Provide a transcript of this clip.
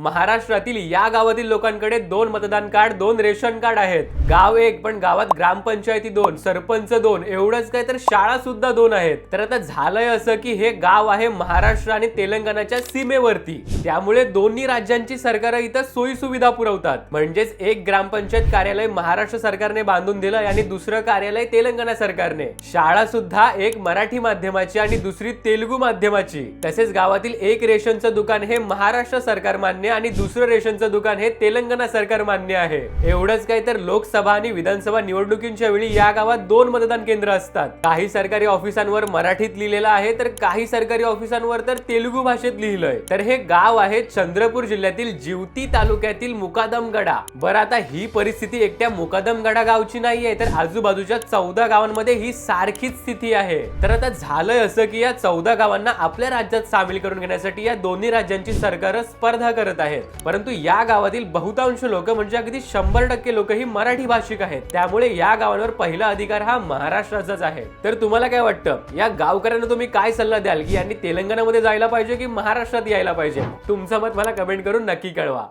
महाराष्ट्रातील या गावातील लोकांकडे दोन मतदान कार्ड दोन रेशन कार्ड आहेत. गाव एक पण गावात ग्रामपंचायती दोन सरपंच दोन एवढंच काय तर शाळा सुद्धा दोन आहेत. तर आता झालंय असं की हे गाव आहे महाराष्ट्र आणि तेलंगणाच्या सीमेवरती. त्यामुळे दोन्ही राज्यांची सरकार इथं सोयी सुविधा पुरवतात. म्हणजेच एक ग्रामपंचायत कार्यालय महाराष्ट्र सरकारने बांधून दिलं आणि दुसरं कार्यालय तेलंगणा सरकारने. शाळा सुद्धा एक मराठी माध्यमाची आणि दुसरी तेलुगू माध्यमाची. तसेच गावातील एक रेशनचं दुकान हे महाराष्ट्र सरकार मान्य आणि दुसरं रेशनचं दुकान हे तेलंगणा सरकार मान्य आहे. एवढंच काय तर लोकसभा आणि विधानसभा निवडणुकींच्या वेळी या गावात दोन मतदान केंद्र असतात. काही सरकारी ऑफिसांवर मराठीत लिहिलेलं आहे तर काही सरकारी ऑफिसांवर तर तेलुगू भाषेत लिहिलंय. तर हे गाव आहे चंद्रपूर जिल्ह्यातील जिवती तालुक्यातील मुकादमगडा. बरं आता ही परिस्थिती एकट्या मुकादमगडा गावची नाहीये तर आजूबाजूच्या चौदा गावांमध्ये ही सारखीच स्थिती आहे. तर आता झालंय असं की या चौदा गावांना आपल्या राज्यात सामील करून घेण्यासाठी या दोन्ही राज्यांची सरकार स्पर्धा करत आहेत. परंतु या गावातील बहुतांश लोक म्हणजे अगदी शंभर टक्के लोक ही मराठी भाषिक आहेत. त्यामुळे या गावांवर पहिला अधिकार हा महाराष्ट्राचाच आहे. तर तुम्हाला काय वाटतं? या गावकऱ्यांना तुम्ही काय सल्ला द्याल? की यांनी तेलंगणामध्ये जायला पाहिजे की महाराष्ट्रात यायला पाहिजे? तुमचं मत मला कमेंट करून नक्की कळवा.